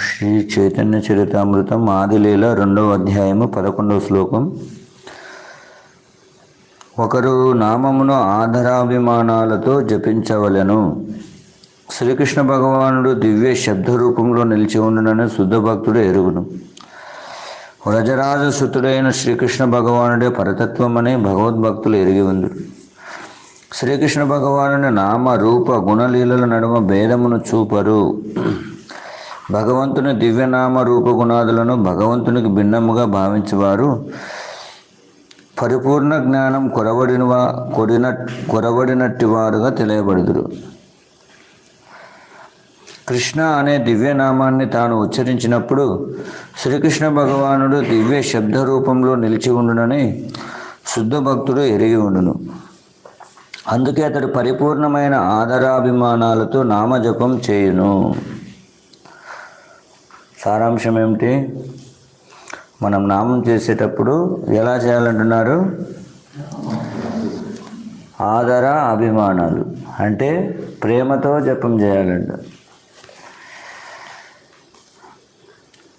శ్రీ చైతన్య చరితామృతం ఆదిలీల రెండవ అధ్యాయము పదకొండవ శ్లోకం. ఒకరు నామమును ఆధారాభిమానాలతో జపించవలెను. శ్రీకృష్ణ భగవానుడు దివ్య శబ్ద రూపంలో నిలిచి ఉండునని శుద్ధ భక్తుడు ఎరుగును. వ్రజరాజసుతుడైన శ్రీకృష్ణ భగవానుడే పరతత్వమని భగవద్భక్తులు ఎరిగి ఉంది శ్రీకృష్ణ భగవానుని నామ రూప గుణలీలల నడుమ భేదమును చూపరు. భగవంతుని దివ్యనామ రూప గుణాదులను భగవంతునికి భిన్నముగా భావించేవారు. పరిపూర్ణ జ్ఞానం కొరవడిన కొడిన కొరవడినట్టి వారుగా తెలియబడుదురు. కృష్ణ అనే దివ్యనామాన్ని తాను ఉచ్చరించినప్పుడు శ్రీకృష్ణ భగవానుడు దివ్య శబ్ద రూపంలో నిలిచి ఉండునని శుద్ధ భక్తుడు ఎరిగి ఉండును. అందుకే అతడు పరిపూర్ణమైన ఆదరాభిమానాలతో నామజపం చేయును. సారాంశం ఏమిటి మనం నామం చేసేటప్పుడు ఎలా చేయాలంటున్నారు? ఆదర అభిమానాలు అంటే ప్రేమతో జపం చేయాలంట.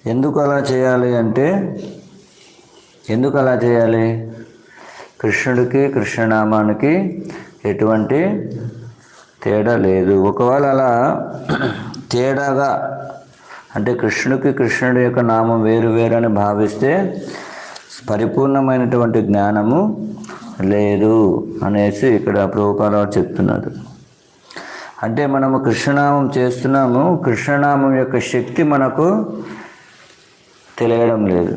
ఎందుకు అలా చేయాలి అంటే ఎందుకు అలా చేయాలి? కృష్ణుడికి కృష్ణనామానికి ఎటువంటి తేడా లేదు. ఒకవేళ అలా తేడాగా అంటే కృష్ణుడికి కృష్ణుడి యొక్క నామం వేరు వేరు అని భావిస్తే పరిపూర్ణమైనటువంటి జ్ఞానము లేదు అనేసి ఇక్కడ ప్రభుపాలవారు చెప్తున్నారు. అంటే మనము కృష్ణనామం చేస్తున్నాము కృష్ణనామం యొక్క శక్తి మనకు తెలియడం లేదు.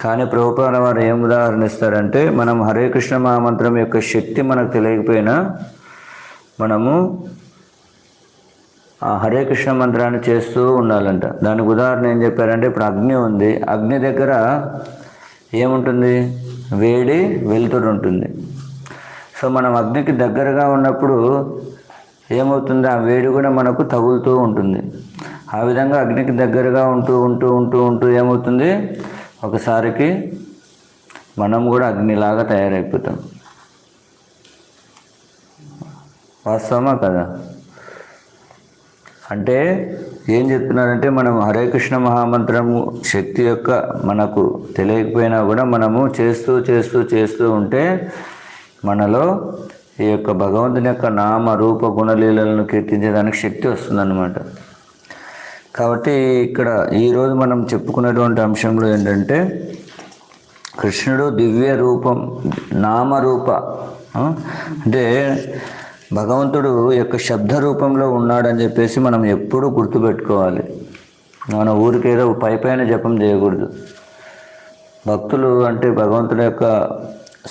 కానీ ప్రభుపాల వారు ఏం ఉదాహరణిస్తారంటే మనం హరే కృష్ణ మహామంత్రం యొక్క శక్తి మనకు తెలియకపోయినా మనము ఆ హరే కృష్ణ మంత్రాన్ని చేస్తూ ఉండాలంట. దానికి ఉదాహరణ ఏం చెప్పారంటే ఇప్పుడు అగ్ని ఉంది. అగ్ని దగ్గర ఏముంటుంది? వేడి వెలుతురు ఉంటుంది సో మనం అగ్నికి దగ్గరగా ఉన్నప్పుడు ఏమవుతుంది? ఆ వేడి కూడా మనకు తగులుతూ ఉంటుంది. ఆ విధంగా అగ్నికి దగ్గరగా ఉంటూ ఉంటూ ఉంటూ ఉంటూ ఏమవుతుంది? ఒకసారికి మనం కూడా అగ్నిలాగా తయారైపోతాం. వాస్తవమా కదా? అంటే ఏం చెప్తున్నారంటే మనం హరే కృష్ణ మహామంత్రము శక్తి యొక్క మనకు తెలియకపోయినా కూడా మనము చేస్తూ చేస్తూ చేస్తూ ఉంటే మనలో ఈ యొక్క భగవంతుని యొక్క నామ రూప గుణలీలలను కీర్తించేదానికి శక్తి వస్తుందన్నమాట. కాబట్టి ఇక్కడ ఈరోజు మనం చెప్పుకున్నటువంటి అంశంలో ఏంటంటే కృష్ణుడు దివ్య రూపం నామరూప అంటే భగవంతుడు యొక్క శబ్ద రూపంలో ఉన్నాడని చెప్పేసి మనం ఎప్పుడూ గుర్తుపెట్టుకోవాలి. మన ఊరికేదో పై పైన జపం చేయకూడదు. భక్తులు అంటే భగవంతుడి యొక్క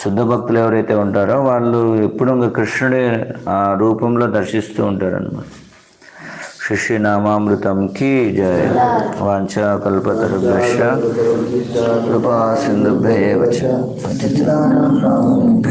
శుద్ధ భక్తులు ఎవరైతే ఉంటారో వాళ్ళు ఎప్పుడు ఇంకా కృష్ణుడి ఆ రూపంలో దర్శిస్తూ ఉంటారనమాట శిష్య నామామృతం కీ జయ. వాంఛా కల్పతరుభ్యశ్చ. కృపా సింధుభ్యేవ పతితానాం